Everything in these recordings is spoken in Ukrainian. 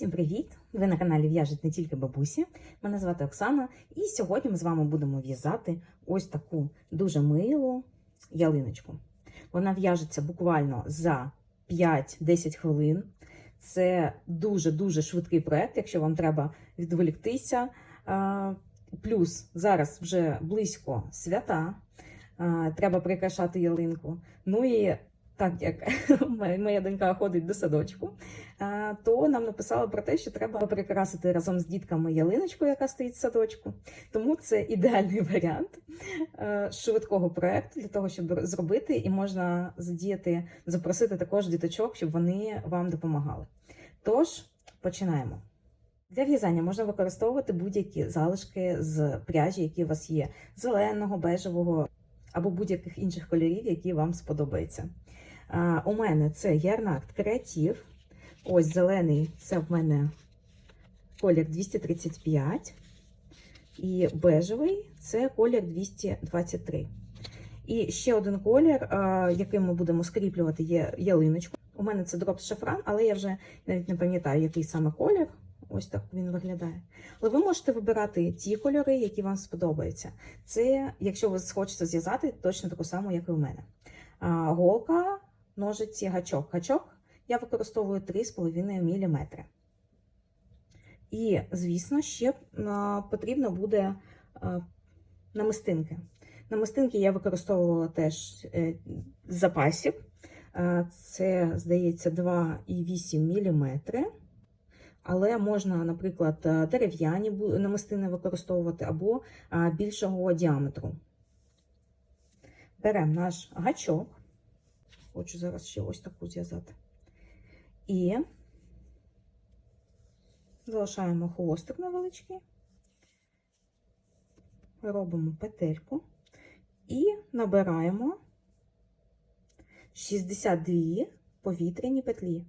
Всім привіт! Ви на каналі В'яжуть не тільки бабусі. Мене звати Оксана, і сьогодні ми з вами будемо в'язати ось таку дуже милу ялиночку. Вона в'яжеться буквально за 5-10 хвилин. Це дуже-дуже швидкий проект, якщо вам треба відволіктися. Плюс зараз вже близько свята, треба прикрашати ялинку. Ну і так як моя донька ходить до садочку, то нам написали про те, що треба прикрасити разом з дітками ялиночку, яка стоїть в садочку. Тому це ідеальний варіант е, швидкого проекту для того, щоб зробити, і можна задіяти, запросити також діточок, щоб вони вам допомагали. Тож починаємо. Для в'язання можна використовувати будь-які залишки з пряжі, які у вас є: зеленого, бежевого або будь-яких інших кольорів, які вам сподобаються. А, у мене це Ярнакт Креатив. Ось зелений це в мене колір 235. І бежевий це колір 223. І ще один колір, а, яким ми будемо скріплювати, є ялиночку. У мене це дроп шафран, але я вже навіть не пам'ятаю, який саме колір. Ось так він виглядає. Але ви можете вибирати ті кольори, які вам сподобаються. Це, якщо ви хочете зв'язати, точно таку саму, як і у мене. Голка, ножиці, гачок. Гачок я використовую 3,5 мм. І, звісно, ще потрібно буде намистинки. Намистинки я використовувала теж е, з запасів. Це, здається, 2,8 мм. Але можна, наприклад, дерев'яні намистини використовувати або більшого діаметру. Беремо наш гачок. Хочу зараз ще ось таку зв'язати. І залишаємо хвостик невеличкий, робимо петельку і набираємо 62 повітряні петлі.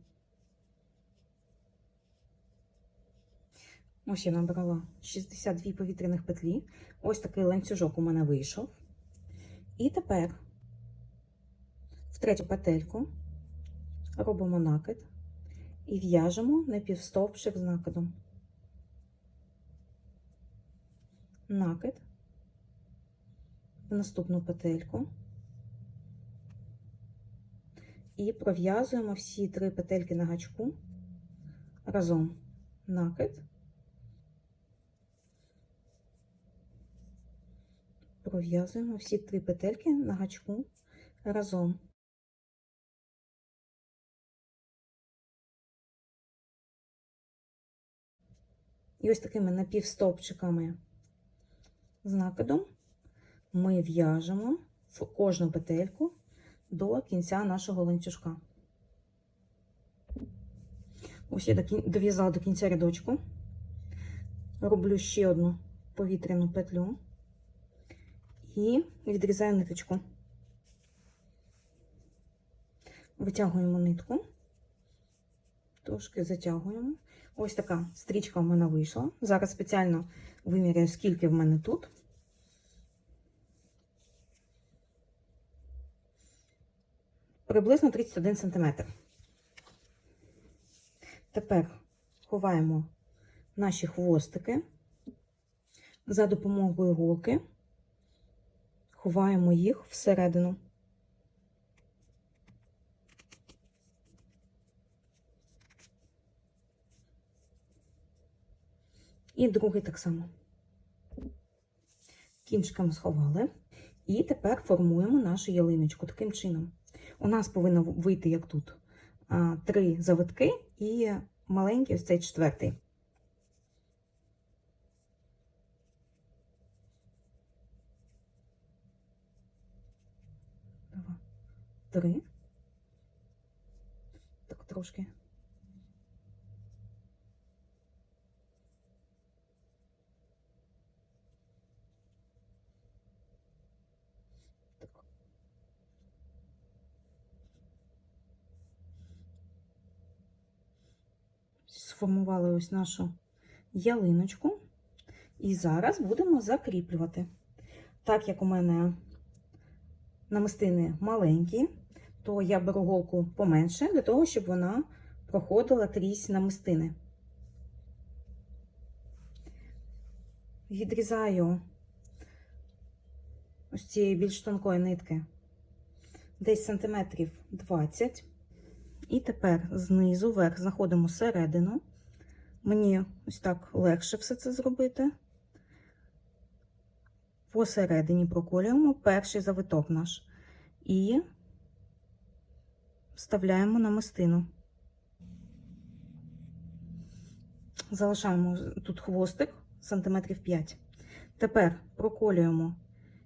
Ось я набрала 62 повітряних петлі. Ось такий ланцюжок у мене вийшов. І тепер третю петельку робимо накид і в'яжемо напівстовпчик з накидом. Накид в наступну петельку і пров'язуємо всі три петельки на гачку разом накид. Пров'язуємо всі три петельки на гачку разом. І ось такими напівстовпчиками з накидом ми в'яжемо в кожну петельку до кінця нашого ланцюжка. Ось я дов'язала до кінця рядочку. Роблю ще одну повітряну петлю і відрізаю ниточку. Витягуємо нитку, трошки затягуємо. Ось така стрічка в мене вийшла. Зараз спеціально виміряю, скільки в мене тут. Приблизно 31 см. Тепер ховаємо наші хвостики за допомогою голки ховаємо їх всередину. І другий так само. Кінчиками сховали. І тепер формуємо нашу ялиночку таким чином. У нас повинно вийти, як тут, три завитки і маленький ось цей четвертий. Три. Так трошки. сформували ось нашу ялиночку. І зараз будемо закріплювати. Так як у мене намистини маленькі, то я беру голку поменше, для того, щоб вона проходила трісь намистини. Відрізаю ось цієї більш тонкої нитки десь сантиметрів 20. І тепер знизу вверх знаходимо середину Мені ось так легше все це зробити. Посередині проколюємо перший завиток наш і вставляємо намистину. Залишаємо тут хвостик сантиметрів 5. Тепер проколюємо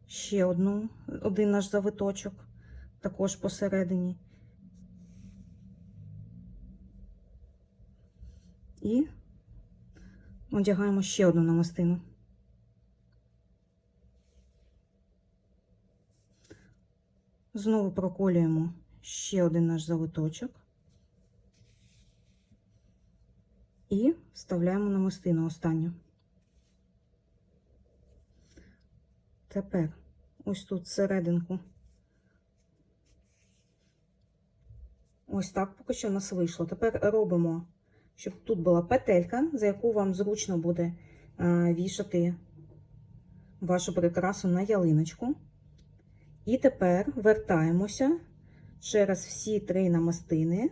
ще одну, один наш завиточок, також посередині. І одягаємо ще одну намистину. Знову проколюємо ще один наш завиточок і вставляємо намистину останню. Тепер ось тут серединку. Ось так поки що у нас вийшло. Тепер робимо, щоб тут була петелька, за яку вам зручно буде е, вішати вашу прикрасу на ялиночку. І тепер вертаємося через всі три намистини.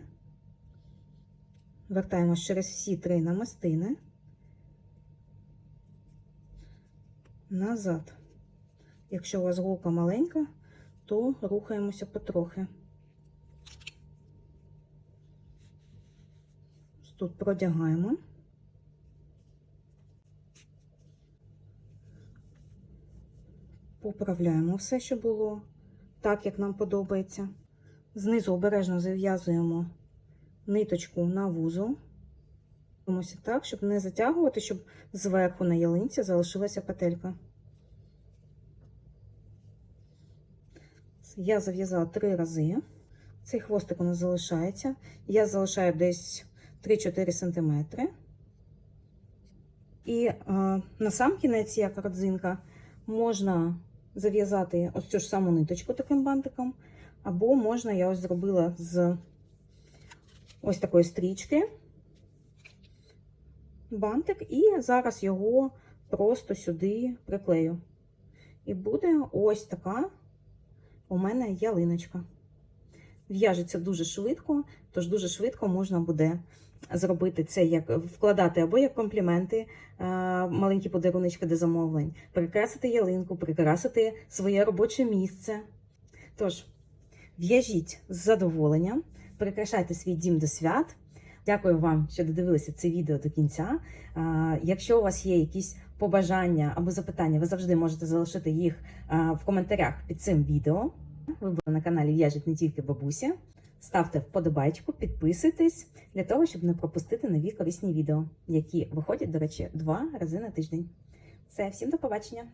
Вертаємося через всі три намистини назад. Якщо у вас голка маленька, то рухаємося потрохи. Тут продягаємо. Поправляємо все, що було так, як нам подобається. Знизу обережно зав'язуємо ниточку на вузол. Робимося так, щоб не затягувати, щоб зверху на ялинці залишилася петелька. Я зав'язала три рази. Цей хвостик у нас залишається. Я залишаю десь 3-4 см. І е, на сам кінець, як родзинка, можна зав'язати ось цю ж саму ниточку таким бантиком. Або можна, я ось зробила з ось такої стрічки бантик, і зараз його просто сюди приклею. І буде ось така у мене ялиночка. В'яжеться дуже швидко, тож дуже швидко можна буде зробити це, як вкладати або як компліменти, маленькі подаруночки до замовлень, прикрасити ялинку, прикрасити своє робоче місце. Тож, в'яжіть з задоволенням, прикрашайте свій дім до свят. Дякую вам, що додивилися це відео до кінця. Якщо у вас є якісь побажання або запитання, ви завжди можете залишити їх в коментарях під цим відео. Ви були на каналі В'яжуть не тільки бабуся. Ставте вподобайку, підписуйтесь для того, щоб не пропустити нові корисні відео, які виходять, до речі, два рази на тиждень. Все, всім до побачення!